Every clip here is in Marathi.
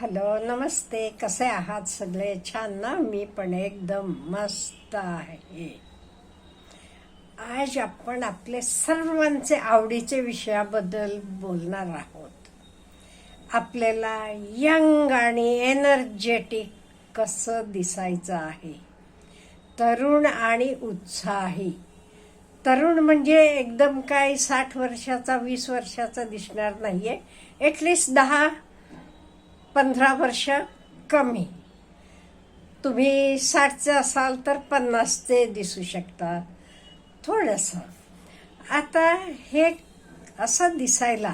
हॅलो नमस्ते. कसे आहात सगळे? छान ना? मी पण एकदम मस्त आहे. आज आपण आपले सर्वांचे आवडीचे विषयाबद्दल बोलणार आहोत. आपल्याला यंग आणि एनर्जेटिक कसं दिसायचं आहे? तरुण आणि उत्साही. तरुण म्हणजे एकदम काय साठ वर्षाचा वीस वर्षाचा दिसणार नाहीये. एटलिस्ट दहा पंधरा वर्ष कमी. तुम्ही साठचे असाल तर पन्नासचे दिसू शकता. थोडंसं. आता हे असं दिसायला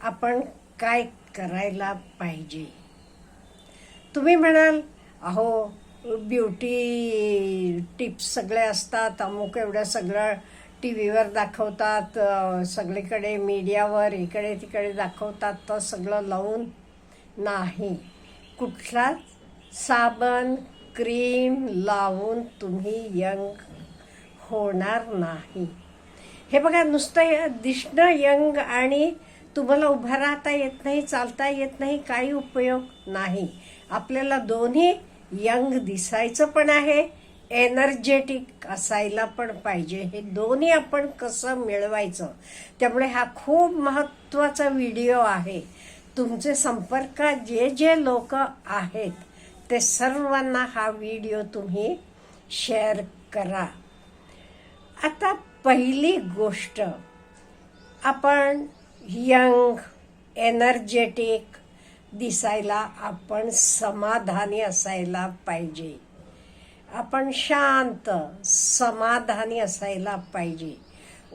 आपण काय करायला पाहिजे? तुम्ही म्हणाल अहो ब्युटी टिप्स सगळे असतात अमुक एवढं सगळं टी व्हीवर दाखवतात सगळीकडे मीडियावर इकडे तिकडे दाखवतात तर सगळं लावून नाही. कुठलाच साबण क्रीम लावून तुम्ही यंग होणार नाही. हे बघा नुसतं दिसणं यंग आणि तुम्हाला उभं राहता येत नाही चालता येत नाही काही उपयोग नाही. आपल्याला दोन्ही यंग दिसायचं पण आहे एनर्जेटिक असायला पण पाहिजे. हे दोन्ही आपण कसं मिळवायचं? त्यामुळे हा खूप महत्त्वाचा व्हिडिओ आहे. तुमचे संपर्कात जे जे लोक आहेत ते सर्वांना हा व्हिडिओ तुम्ही शेअर करा. आता पहिली गोष्ट आपण यंग एनर्जेटिक दिसायला आपण समाधानी असायला पाहिजे. आपण शांत समाधानी असायला पाहिजे.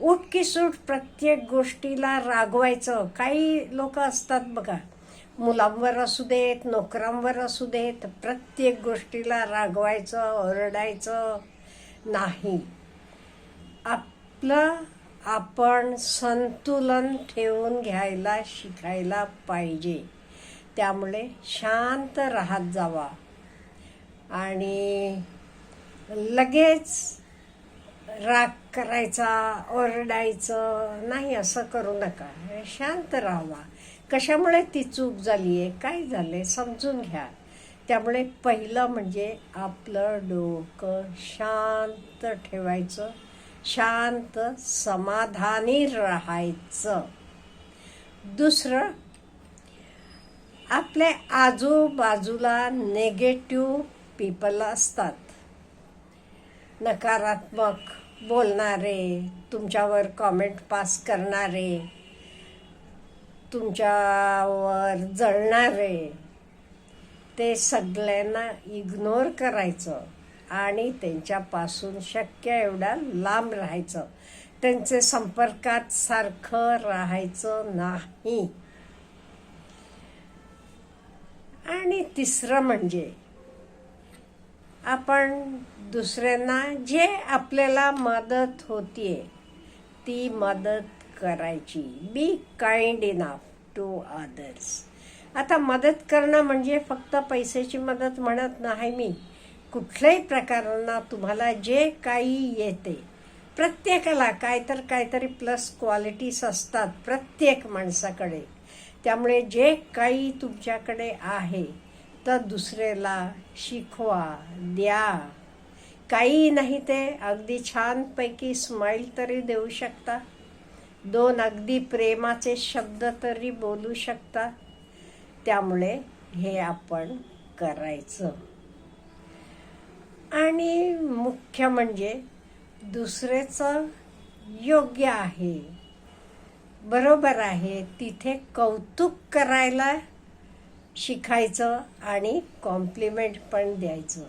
उठकीसूट प्रत्येक गोष्टीला रागवायचं. काही लोक असतात बघा मुलांवर असू देत नोकरांवर असू देत प्रत्येक गोष्टीला रागवायचं ओरडायचं नाही. आपलं आपण संतुलन ठेवून घ्यायला शिकायला पाहिजे. त्यामुळे शांत राहत जावा. आणि लगेच राग करायचा ओरडायचं नाही असं करू नका. शांत राहावा कशामुळे ती चूक झाली आहे काय झालंय? समजून घ्या. त्यामुळे पहिलं म्हणजे आपलं डोकं शांत ठेवायचं. शांत समाधानी राहायचं. दुसरं आपल्या आजूबाजूला नेगेटिव्ह पीपल असतात. नकारात्मक बोलणारे तुमच्यावर कॉमेंट पास करणारे तुमच्यावर जळणारे ते सगळ्यांना इग्नोर करायचं आणि त्यांच्यापासून शक्य एवढा लांब राहायचं. त्यांचे संपर्कात सारखं राहायचं नाही. आणि तिसरं म्हणजे आपण दुसऱ्यांना जे आपल्याला मदत होतीये ती मदत करायची. Be kind enough to others आता मदत करणं म्हणजे फक्त पैशाची मदत म्हणत नाही मी. कुठल्याही प्रकारांना तुम्हाला जे काही येते प्रत्येकाला काय तर काहीतरी प्लस क्वालिटीज असतात प्रत्येक माणसाकडे. त्यामुळे जे काही तुमच्याकडे आहे तर दुसऱ्याला शिकवा द्या. काही नाही ते अगदी छानपैकी स्माईल तरी देऊ शकता. दोन अगदी प्रेमाचे शब्द तरी बोलू शकता. त्यामुळे हे आपण करायचं. आणि मुख्य म्हणजे दुसऱ्याचं योग्य आहे. बरोबर आहे. तिथे कौतुक करायला शिकायचं आणि कॉम्प्लिमेंट पण द्यायचं.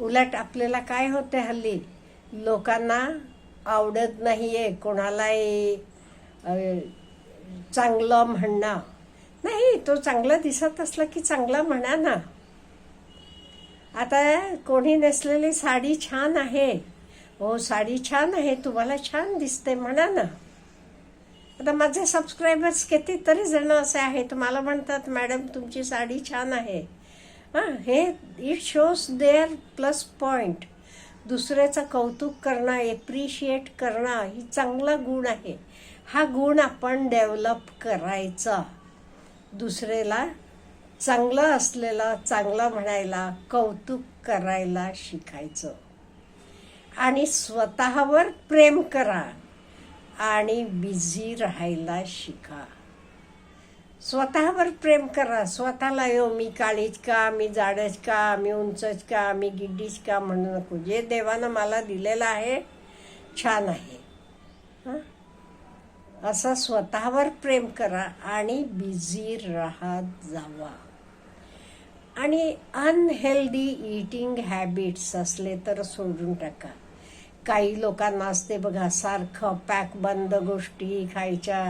उलट आपल्याला काय होते हल्ली? लोकांना आवडत नाही आहे कोणालाही चांगलं म्हणणं. नाही तो चांगला दिसत असला की चांगला म्हणा ना. आता कोणी नेसलेली साडी छान आहे. हो साडी छान आहे तुम्हाला छान दिसते म्हणा ना. आता माझे सबस्क्रायबर्स कितीतरी जण असे आहेत. मला म्हणतात मॅडम तुमची साडी छान आहे. हां हे it shows their plus point दुसऱ्याचं कौतुक करणं एप्रिशिएट करणं ही चांगला गुण आहे. हा गुण आपण डेव्हलप करायचा. दुसऱ्याला चांगलं असलेला चांगलं म्हणायला कौतुक करायला शिकायचं. आणि स्वतःवर प्रेम करा. आणि बिझी राहायला शिका. स्वतःवर प्रेम करा. स्वतःला यो मी काळीच का? मी जाडच का? मी उंचच का? मी गिड्डीच का? म्हणू नको. जे देवानं मला दिलेलं आहे छान आहे. असं स्वतःवर प्रेम करा आणि बिझी राहत जावा. आणि अनहेल्दी इटिंग हॅबिट्स असले तर सोडून टाका. काही लोकांना असते बघा सारखं पॅक बंद गोष्टी खायच्या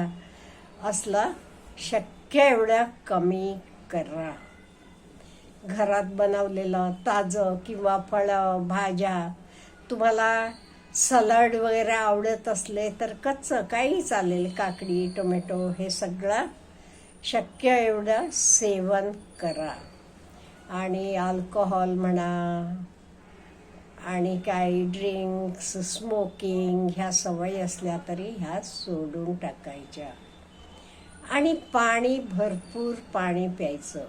असलं शक्य एवढ्या कमी करा. घरात बनवलेलं ताजं किंवा फळं भाज्या तुम्हाला सलाड वगैरे आवडत असले तर कच्चं काही चालेल काकडी टोमॅटो हे सगळं शक्य एवढं सेवन करा. आणि अल्कोहोल म्हणा आणि काही ड्रिंक्स स्मोकिंग ह्या सवयी असल्या तरी ह्या सोडून टाकायच्या. आणि पाणी भरपूर पाणी प्यायचं.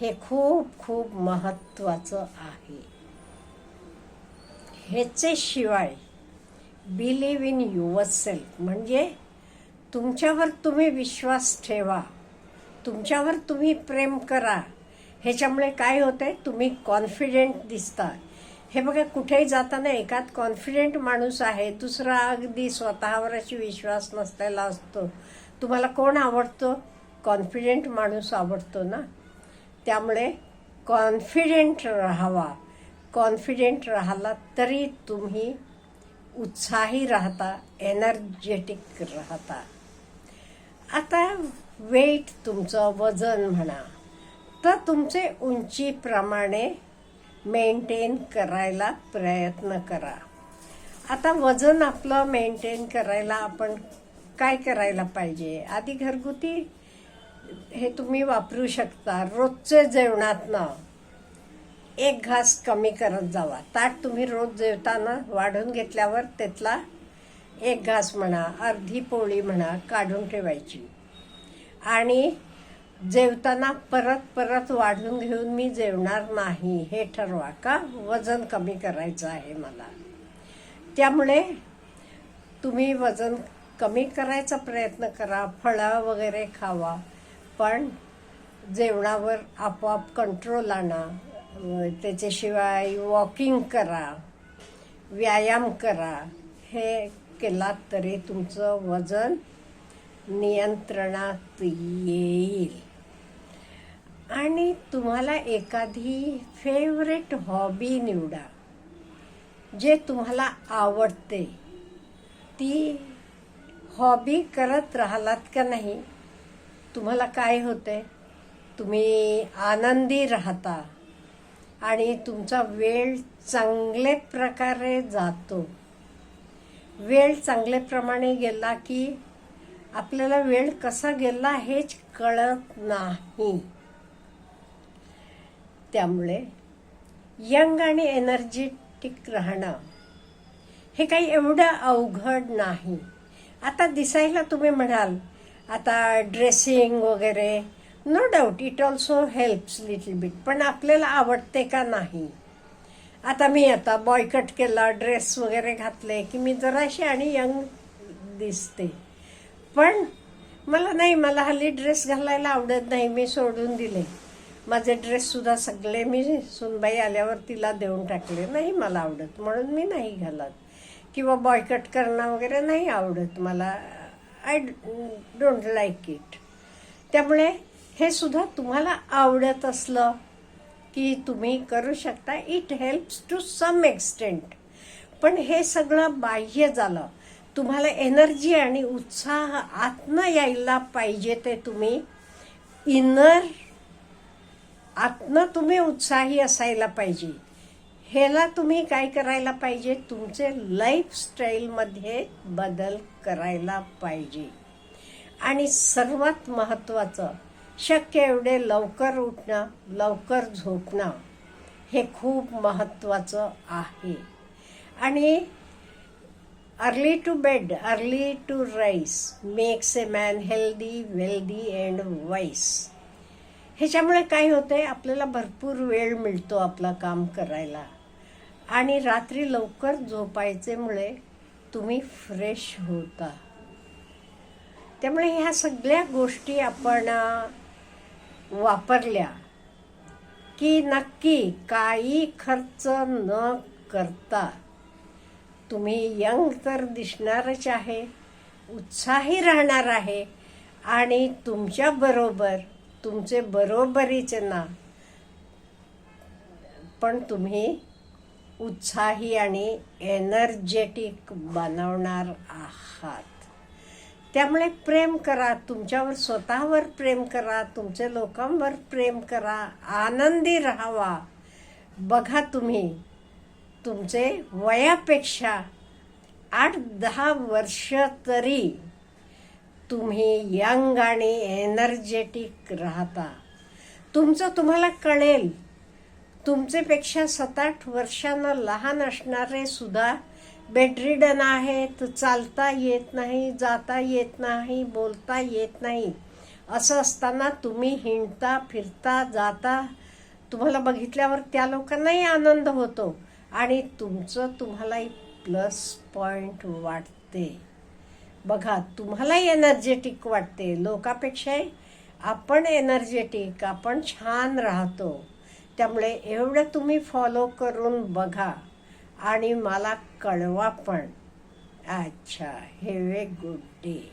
हे खूप खूप महत्त्वाचं आहे. ह्याचे शिवाय बिलीव इन युअर सेल्फ म्हणजे तुमच्यावर तुम्ही विश्वास ठेवा. तुमच्यावर तुम्ही प्रेम करा. ह्याच्यामुळे काय होतंय? तुम्ही कॉन्फिडेंट दिसता. हे बघा कुठेही जाताना एकात कॉन्फिडेंट माणूस आहे दुसरा अगदी स्वतःवर अशी विश्वास नसलेला असतो. तुम्हाला कोण आवडतो? कॉन्फिडेंट माणूस आवडतो ना? त्यामुळे कॉन्फिडेंट राहावा. कॉन्फिडेंट राहिला तरी तुम्ही उत्साही राहता एनर्जेटिक राहता. आता वेट तुमचं वजन म्हणा. तर तुमचे उंचीप्रमाणे मेंटेन करायला प्रयत्न करा. आता वजन आपलं मेंटेन करायला आपण काय करायला पाहिजे? आधी घरगुती हे तुम्ही वापरू शकता. रोजचे जेवणातनं एक घास कमी करत जावा. ताट तुम्ही रोज जेवताना वाढून घेतल्यावर त्यातला एक घास म्हणा अर्धी पोळी म्हणा काढून ठेवायची. आणि जेवताना परत परत वाढून घेऊन मी जेवणार नाही. हे ठरवा का? वजन कमी करायचं आहे मला. त्यामुळे तुम्ही वजन कमी करायचा प्रयत्न करा. फळं वगैरे खावा. पण जेवणावर आपोआप कंट्रोल आणा. त्याच्याशिवाय वॉकिंग करा. व्यायाम करा. हे केलात तरी तुमचं वजन नियंत्रणात येईल. आणि तुम्हाला एखादी फेवरेट हॉबी निवडा. जे तुम्हाला आवडते. ती हॉबी करत राहिलात का नाही? तुम्हाला काय होते? तुम्ही आनंदी राहता. आणि तुमचा वेळ चांगले प्रकारे जातो. वेळ चांगल्याप्रमाणे गेला की आपल्याला वेळ कसा गेला हेच कळत नाही. त्यामुळे यंग आणि एनर्जेटिक राहणं हे काही एवढं अवघड नाही. आता दिसायला तुम्ही म्हणाल आता ड्रेसिंग वगैरे no doubt it also helps little bit पण आपल्याला आवडते का नाही? आता मी आता बॉयकट केला ड्रेस वगैरे घातले की मी जराशी आणि यंग दिसते. पण मला नाही मला हल्ली ड्रेस घालायला आवडत नाही मी सोडून दिले. माझे ड्रेससुद्धा सगळे मी सुनबाई आल्यावर तिला देऊन टाकले. नाही मला आवडत. म्हणून मी नाही घालत. किंवा बॉयकट करणं वगैरे नाही आवडत मला. आय डोंट लाईक इट त्यामुळे हे सुद्धा तुम्हाला आवडत असलं की तुम्ही करू शकता. It helps to some extent पण हे सगळं बाह्य झालं. तुम्हाला एनर्जी आणि उत्साह आतनं यायला पाहिजे ते तुम्ही इनर आतनं तुम्ही उत्साही असायला पाहिजे. ह्याला तुम्ही काय करायला पाहिजे? तुमचे लाईफस्टाईलमध्ये बदल करायला पाहिजे. आणि सर्वात महत्त्वाचं शक्य एवढे लवकर उठणं लवकर झोपणं हे खूप महत्त्वाचं आहे. आणि early to bed early to rise makes a man healthy wealthy and wise ह्याच्यामुळे काय होतंय आपल्याला भरपूर वेळ मिळतो आपला काम करायला. आणि रात्री लवकर झोपायचेमुळे तुम्ही फ्रेश होता. त्यामुळे ह्या सगळ्या गोष्टी आपण वापरल्या की नक्की काही खर्च न करता तुम्ही यंग तर दिसणारच आहे उत्साही राहणार आहे आणि तुमच्याबरोबर तुमचे बरोबरीचे ना. पण तुम्ही उत्साही आणि एनर्जेटिक बनवणार आहात. त्यामुळे प्रेम करा तुमच्यावर स्वतःवर प्रेम करा तुमच्या लोकांवर प्रेम करा आनंदी राहावा. बघा तुम्ही तुमचे वयापेक्षा आठ दहा वर्ष तरी तुम्ही यंग आणि एनर्जेटिक राहता. तुमचं तुम्हाला कळेल. तुमचेपेक्षा सात आठ वर्षानं लहान असणारे सुद्धा बेडरिडन आहेत चालता येत नाही जाता येत नाही बोलता येत नाही. असं असताना तुम्ही हिंडता फिरता जाता. तुम्हाला बघितल्यावर त्या लोकांनाही आनंद होतो. आणि तुमचं तुम्हालाही प्लस पॉईंट वाटते. बघा तुम्हालाही एनर्जेटिक वाटते. लोकापेक्षाही आपण एनर्जेटिक आपण छान राहतो. त्यामुळे एवढं तुम्ही फॉलो करून बघा. आणि मला कळवा पण. अच्छा हे ए गुड डे